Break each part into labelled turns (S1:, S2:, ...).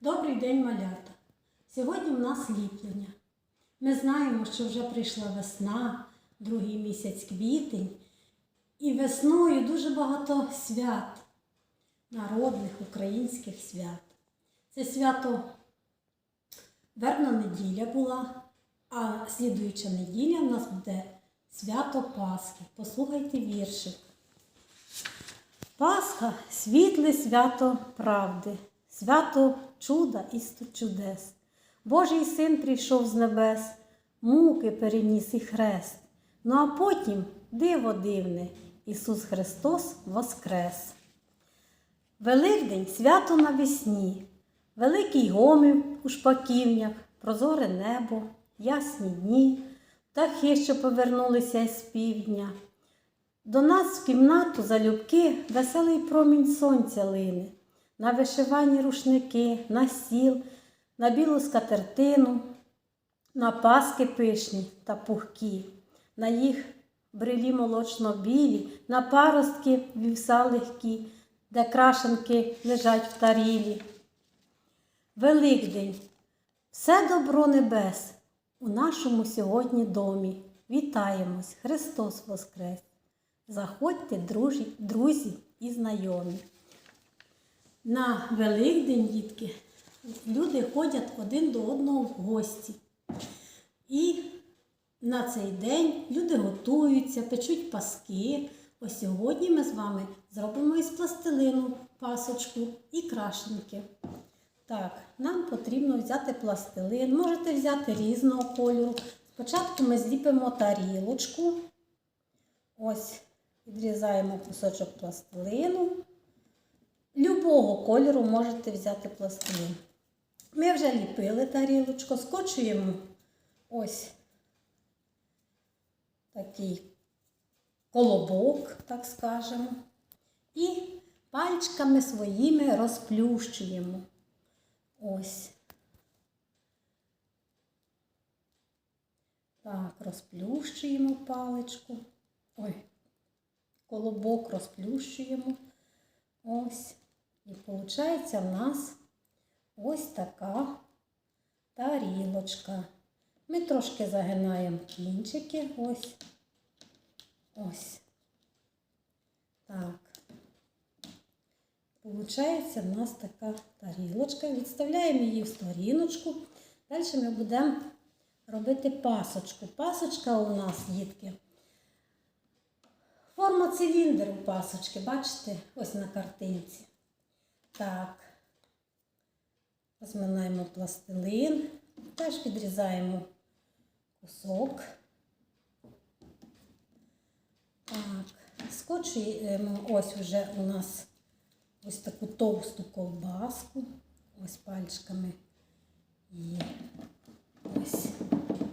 S1: Добрий день, малята! Сьогодні в нас ліплення. Ми знаємо, що вже прийшла весна, другий місяць квітень, і весною дуже багато свят, народних українських свят. Це свято Вербна неділя була, а слідуюча неділя в нас буде свято Пасхи. Послухайте віршик. Пасха світле свято правди, свято чуда і чудес. Божий син прийшов з небес, муки переніс і хрест. Ну а потім диво дивне, Ісус Христос воскрес. Великдень свято навесні, великий гомів у шпаківнях, прозоре небо, ясні дні, птахи, що повернулися із півдня. До нас в кімнату залюбки веселий промінь сонця лине, на вишивані рушники, на стіл, на білу скатертину, на паски пишні та пухкі, на їх брилі молочно-білі, на паростки вівса легкі, де крашенки лежать в тарілі. Великдень, все добро небес у нашому сьогодні домі. Вітаємось, Христос Воскрес! Заходьте, друзі, друзі і знайомі. На Великдень, дітки, люди ходять один до одного в гості. І на цей день люди готуються, печуть паски. Ось сьогодні ми з вами зробимо із пластилину пасочку і крашенки. Так, нам потрібно взяти пластилин, можете взяти різного кольору. Спочатку ми зліпимо тарілочку. Ось відрізаємо кусочок пластилину. Любого кольору можете взяти пластилин. Ми вже ліпили тарілочку, скочуємо ось такий колобок, так скажемо. І пальчиками своїми розплющуємо. Ось. Так, розплющуємо паличку. Ой, колобок розплющуємо. Ось. І виходить в нас ось така тарілочка. Ми трошки загинаємо кінчики. Ось. Ось. Так. Получається в нас така тарілочка. Відставляємо її в сторіночку. Далі ми будемо робити пасочку. Пасочка у нас, дітки. Форма циліндр у пасочки, бачите, ось на картинці. Так, розминаємо пластилин, теж відрізаємо кусок. Так, скочуємо ось вже у нас ось таку товсту ковбаску. Ось пальчиками її ось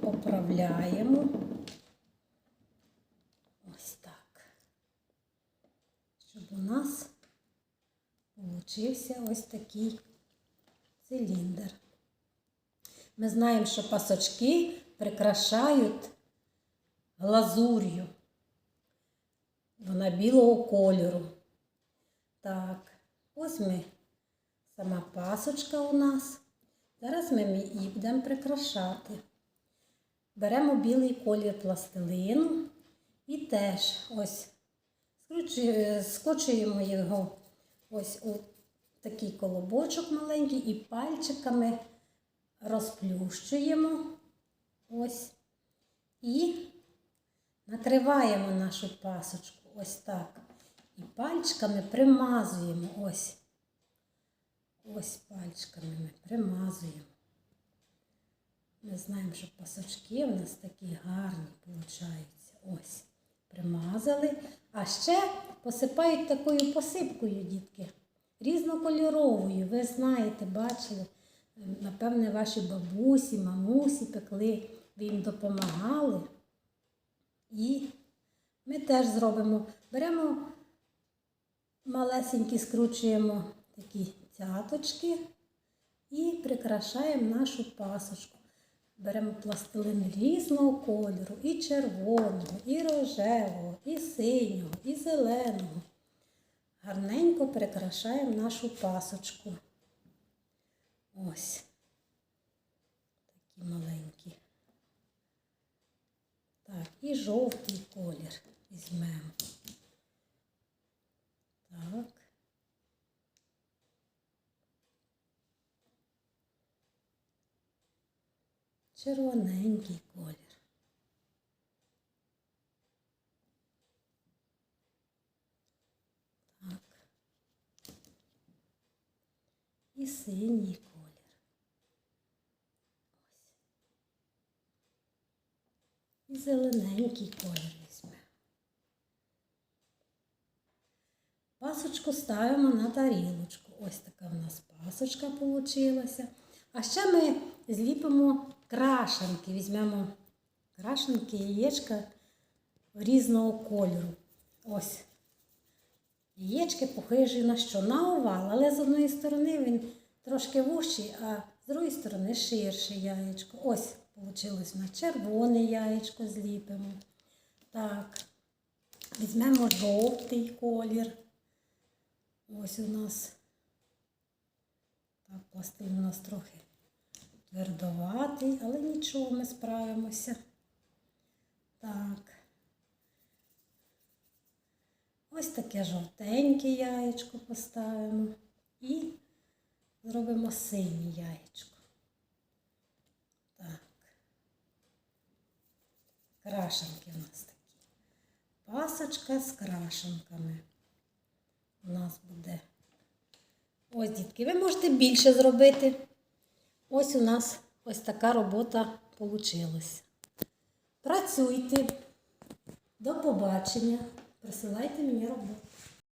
S1: поправляємо. Ось так. Щоб у нас получився ось такий циліндр. Ми знаємо, що пасочки прикрашають глазур'ю. Вона білого кольору. Так, ось ми сама пасочка у нас. Зараз ми її будемо прикрашати. Беремо білий колір пластилину і теж ось скручує- скочуємо його ось у такий колобочок маленький і пальчиками розплющуємо. Ось. І накриваємо нашу пасочку ось так. І пальчиками примазуємо ось. Ось пальчиками ми примазуємо. Ми знаємо, що пасочки у нас такі гарні получаються. Ось. Примазали. А ще посипають такою посипкою, дітки. Різнокольоровою. Ви знаєте, бачили, напевне, ваші бабусі, мамусі пекли, ви їм допомагали. І ми теж зробимо. Беремо малесенькі, скручуємо такі цяточки і прикрашаємо нашу пасочку. Беремо пластилин різного кольору, і червоного, і рожевого, і синього, і зеленого. Гарненько прикрашаємо нашу пасочку. Ось. Такі маленькі. Так, і жовтий колір візьмемо. Так. Червоненький колір. Так. І синій колір. Ось. І зелененький колір візьмемо. Пасочку ставимо на тарілочку. Ось така в нас пасочка вийшла. А ще ми зліпимо крашенки. Візьмемо крашенки, яєчка різного кольору. Ось. Яєчки похожі на що? На овал, але з одної сторони він трошки вущий, а з другої сторони ширше яєчко. Ось вийшло на червоне яєчко зліпимо. Так. Візьмемо жовтий колір. Ось у нас так, пластин у нас трохи твердоватий, але нічого, ми справимося. Так. Ось таке жовтеньке яєчко поставимо і зробимо синє яєчко. Так. Крашенки у нас такі. Пасочка з крашенками у нас буде. Ось, дітки, ви можете більше зробити. Ось у нас ось така робота вийшла. Працюйте. До побачення. Присилайте мені роботу.